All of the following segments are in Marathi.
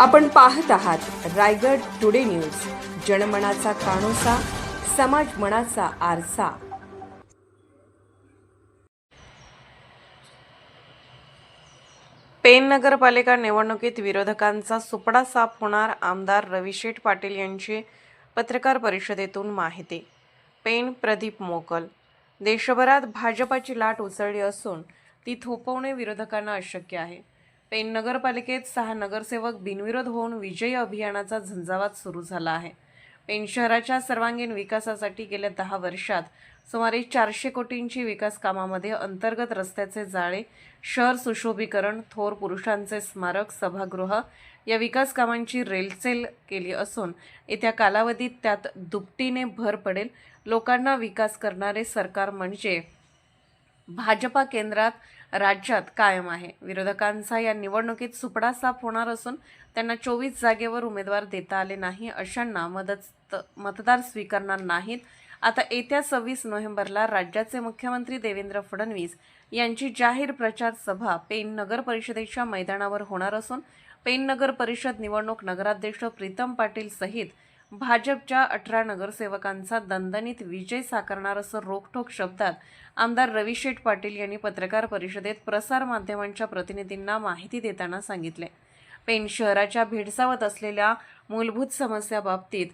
आपण पाहत आहात रायगड टुडे न्यूज. जनमनाचा कानोसा समाज मनाचा आरसा. पेन नगरपालिका निवडणुकीत विरोधकांचा सुपडा साफ होणार आमदार रविशेठ पाटील यांची पत्रकार परिषदेतून माहिती. पेन प्रदीप मोकल. देशभरात भाजपाची लाट उसळली असून ती थोपवणे विरोधकांना अशक्य आहे. पेन नगरपालिकेत सहा नगरसेवक बिनविरोध होऊन विजयी अभियानाचा झंझावात सुरू झाला आहे. पेन शहराच्या सर्वांगीण विकासासाठी गेल्या दहा वर्षात सुमारे चारशे कोटींची विकास कामामध्ये अंतर्गत रस्त्याचे जाळे शहर सुशोभीकरण थोर पुरुषांचे स्मारक सभागृह या विकास कामांची रेलचेल केली असून येत्या कालावधीत त्यात दुपटीने भर पडेल. लोकांना विकास करणारे सरकार म्हणजे भाजपा केंद्रात राज्यात कायम आहे. विरोधकांचा या निवडणुकीत सुपडा साफ होणार असून त्यांना चोवीस जागेवर उमेदवार देता आले नाही अशांना मदत मतदार स्वीकारणार नाहीत. आता येत्या सव्वीस नोव्हेंबरला राज्याचे मुख्यमंत्री देवेंद्र फडणवीस यांची जाहीर प्रचार सभा पेन नगर परिषदेच्या मैदानावर होणार असून पेन नगर परिषद निवडणूक नगराध्यक्ष प्रीतम पाटील सहित भाजपच्या अठरा नगरसेवकांचा दणदणीत विजय साकारणार असं रोखठोक शब्दात आमदार रविशेठ पाटील यांनी पत्रकार परिषदेत प्रसारमाध्यमांच्या प्रतिनिधींना माहिती देताना सांगितले. पेन शहराच्या भेडसावत असलेल्या मूलभूत समस्याबाबतीत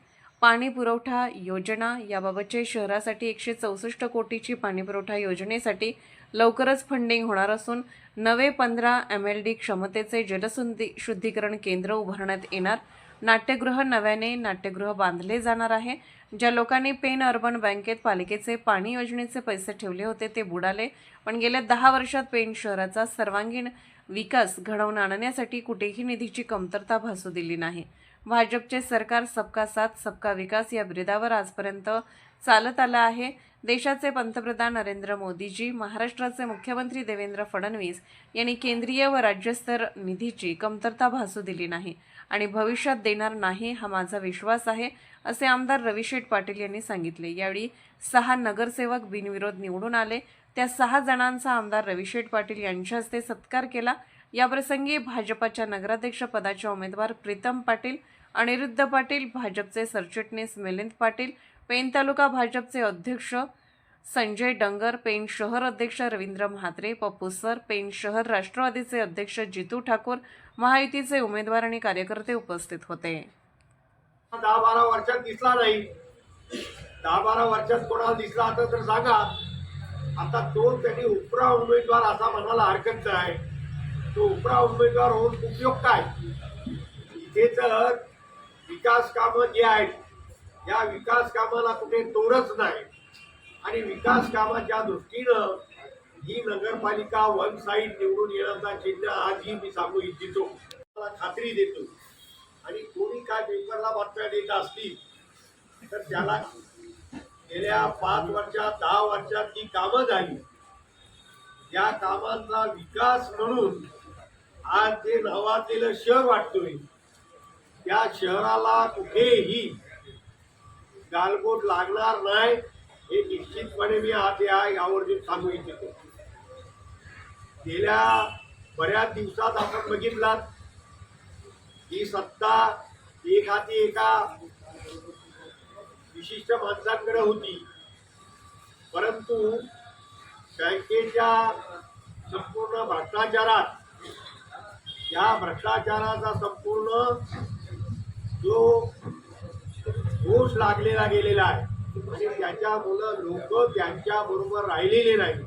पाणी पुरवठा योजना याबाबतचे शहरासाठी एकशे चौसष्ट कोटीची पाणीपुरवठा योजनेसाठी लवकरच फंडिंग होणार असून नवे पंधरा एम एल डी क्षमतेचे जलसुद्धी शुद्धीकरण केंद्र उभारण्यात येणार. नाट्यगृह नव्याने नाट्यगृह बांधले जाणार आहे. ज्या लोकांनी पेन अर्बन बँकेत पालिकेचे पाणी योजनेचे पैसे ठेवले होते ते बुडाले. पण गेल्या दहा वर्षात पेन शहराचा सर्वांगीण विकास घडवून आणण्यासाठी कुठेही निधीची कमतरता भासू दिली नाही. भाजपचे सरकार सबका साथ सबका विकास या ब्रिदावर आजपर्यंत चालत आलं आहे. देशाचे पंतप्रधान नरेंद्र मोदीजी महाराष्ट्राचे मुख्यमंत्री देवेंद्र फडणवीस यांनी केंद्रीय व राज्यस्तर निधीची कमतरता भासू दिली नाही आणि भविष्यात देणार नाही हा माझा विश्वास आहे असे आमदार रविशेठ पाटील यांनी सांगितले. यावेळी सहा नगरसेवक बिनविरोध निवडून आले. त्या सहा जणांचा आमदार रविशेठ पाटील यांच्या हस्ते सत्कार केला. याप्रसंगी भाजपाच्या नगराध्यक्ष पदाचे उमेदवार प्रीतम पाटील अनिरुद्ध पाटील भाजपचे सरचिटणीस मिलिंद पाटील पेन तालुका भाजपचे अध्यक्ष संजय डंगर पेन शहर अध्यक्ष रवींद्र म्हात्रे पप्पू सर पेन शहर राष्ट्रवादीचे अध्यक्ष जितू ठाकूर महायुतीचे उमेदवार आणि कार्यकर्ते उपस्थित होते. दहा बारा वर्षात दिसला नाही. दहा बारा वर्षात कोणाला दिसला आता तर सांगा. आता तो त्यांनी उपरा उमेदवार असा म्हणायला हरकत नाही. तो उपरा उमेदवार होऊन उपयोग काय? इथे तर विकास कामं जी आहेत या विकास कामाला कुठे तोडच नाही. आणि विकास कामाच्या दृष्टीनं ही नगरपालिका वन साईड निवडून येण्याचा चिन्ह आजही मी सांगू इच्छितो. मला खात्री देतो. आणि कोणी काय पेपरला बातम्या देत असतील तर त्याला गेल्या पाच वर्षात दहा वर्षात जी कामं झाली. या कामांचा विकास म्हणून आज जे नावाजलेलं शहर वाटतोय त्या शहराला कुठेही गालबोट लागणार नाही हे निश्चितपणे मी आज या यावरती सांगू इच्छितो. गेल्या बऱ्याच दिवसात आपण बघितलात ही सत्ता एक हाती एका विशिष्ट माणसांकडे होती. परंतु बँकेच्या संपूर्ण भ्रष्टाचारात या भ्रष्टाचाराचा संपूर्ण जो दोष लागलेला गेलेला आहे. आणि त्याच्यामुळं लोक त्यांच्या बरोबर राहिलेले नाही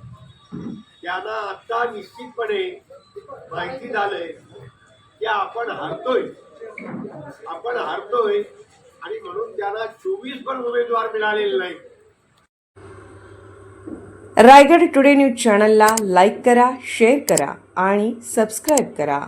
त्यांना आत्ता निश्चितपणे माहिती झालंय की आपण हरतोय. आपण हरतोय आणि म्हणून त्यांना चोवीस पण उमेदवार मिळालेले नाही रायगड टुडे न्यूज चॅनलला लाईक करा शेअर करा आणि सबस्क्राईब करा.